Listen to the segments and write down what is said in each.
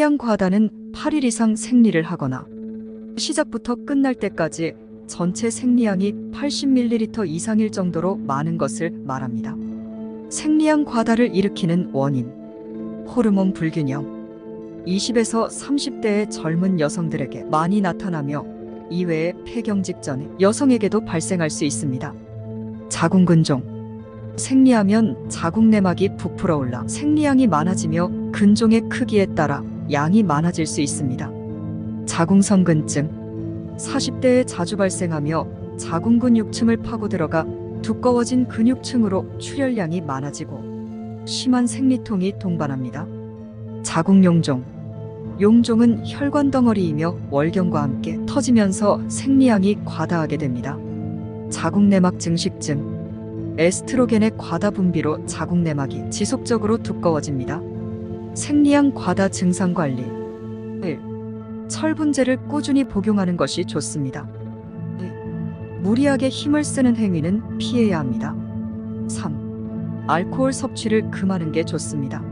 생리양 과다는 8일 이상 생리를 하거나 시작부터 끝날 때까지 전체 생리양이 80ml 이상일 정도로 많은 것을 말합니다. 생리양 과다를 일으키는 원인 호르몬 불균형 20에서 30대의 젊은 여성들에게 많이 나타나며 이외에 폐경 직전에 여성에게도 발생할 수 있습니다. 자궁근종 생리하면 자궁내막이 부풀어 올라 생리양이 많아지며 근종의 크기에 따라 양이 많아질 수 있습니다. 자궁선근증 40대에 자주 발생하며 자궁근육층을 파고 들어가 두꺼워진 근육층으로 출혈량이 많아지고 심한 생리통이 동반합니다. 자궁용종 용종은 혈관 덩어리이며 월경과 함께 터지면서 생리양이 과다하게 됩니다. 자궁내막 증식증 에스트로겐의 과다 분비로 자궁내막이 지속적으로 두꺼워집니다. 생리양 과다 증상 관리 1. 철분제를 꾸준히 복용하는 것이 좋습니다. 2. 무리하게 힘을 쓰는 행위는 피해야 합니다. 3. 알코올 섭취를 금하는 게 좋습니다.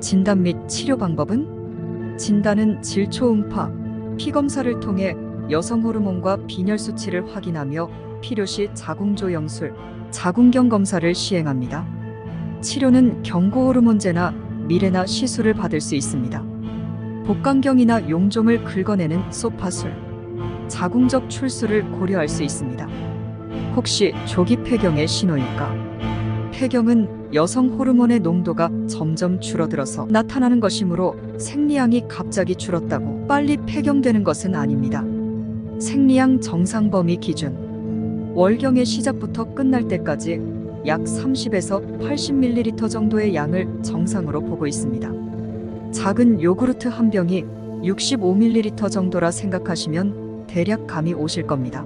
진단 및 치료 방법은 진단은 질초 음파, 피 검사를 통해 여성 호르몬과 빈혈 수치를 확인하며 필요시 자궁조 영술, 자궁경 검사를 시행합니다. 치료는 경고 호르몬제나 미레나 시술을 받을 수 있습니다. 복강경이나 용종을 긁어내는 소파술, 자궁적 출수를 고려할 수 있습니다. 혹시 조기 폐경의 신호일까? 폐경은 여성 호르몬의 농도가 점점 줄어들어서 나타나는 것이므로 생리양이 갑자기 줄었다고 빨리 폐경되는 것은 아닙니다. 생리양 정상 범위 기준 월경의 시작부터 끝날 때까지 약 30에서 80ml 정도의 양을 정상으로 보고 있습니다. 작은 요구르트 한 병이 65ml 정도라 생각하시면 대략 감이 오실 겁니다.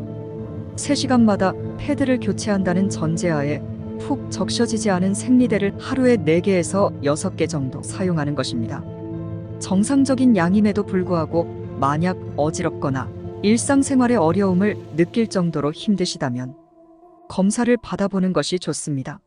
3시간마다 패드를 교체한다는 전제하에 푹 적셔지지 않은 생리대를 하루에 4개에서 6개 정도 사용하는 것입니다. 정상적인 양임에도 불구하고 만약 어지럽거나 일상생활의 어려움을 느낄 정도로 힘드시다면 검사를 받아보는 것이 좋습니다.